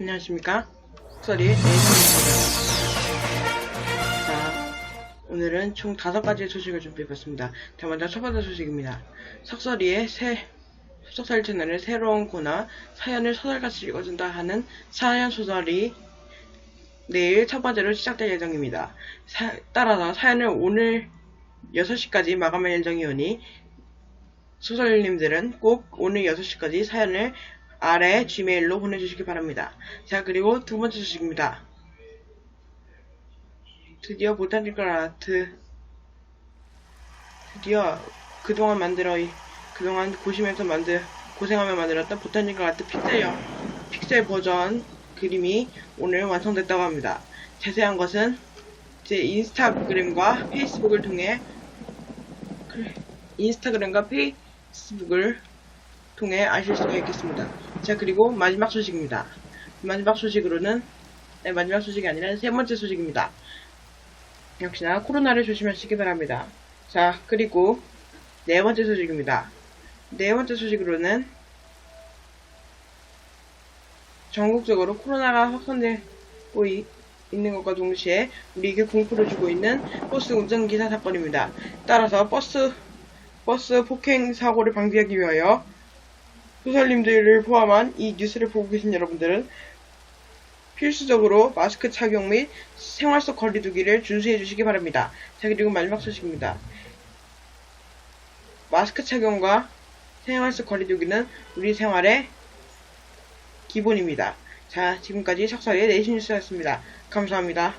안녕하십니까? 속설이 네이션입니다. 자, 오늘은 총 다섯 가지의 소식을 준비해봤습니다. 자, 먼저 첫 번째 소식입니다. 석설이의 새, 속설 채널의 새로운 코너, 사연을 소설같이 읽어준다 하는 사연 소설이 내일 첫 번째로 시작될 예정입니다. 사- 따라서 사연을 오늘 6시까지 마감할 예정이오니 소설님들은 꼭 오늘 6시까지 사연을 아래 gmail로 보내주시기 바랍니다. 자, 그리고 두 번째 소식입니다. 드디어 보타니컬 아트. 드디어 그동안 만들어, 그동안 고심해서 만들, 고생하며 만들었던 보타니컬 아트 픽셀, 픽셀 버전 그림이 오늘 완성됐다고 합니다. 자세한 것은 제 인스타그램과 페이스북을 통해, 그래, 인스타그램과 페이스북을 통해 아실 수가 있겠습니다. 자, 그리고 마지막 소식입니다. 마지막 소식으로는, 네, 마지막 소식이 아니라 세 번째 소식입니다. 역시나 코로나를 조심하시기 바랍니다. 자, 그리고 네 번째 소식입니다. 네 번째 소식으로는 전국적으로 코로나가 확산되고 이- 있는 것과 동시에 우리에게 공포를 주고 있는 버스 운전기사 사건입니다. 따라서 버스, 버스 폭행 사고를 방지하기 위하여 소설님들을 포함한 이 뉴스를 보고 계신 여러분들은 필수적으로 마스크 착용 및 생활 속 거리두기를 준수해 주시기 바랍니다. 자, 그리고 마지막 소식입니다. 마스크 착용과 생활 속 거리두기는 우리 생활의 기본입니다. 자, 지금까지 석설의 네이션 뉴스였습니다. 감사합니다.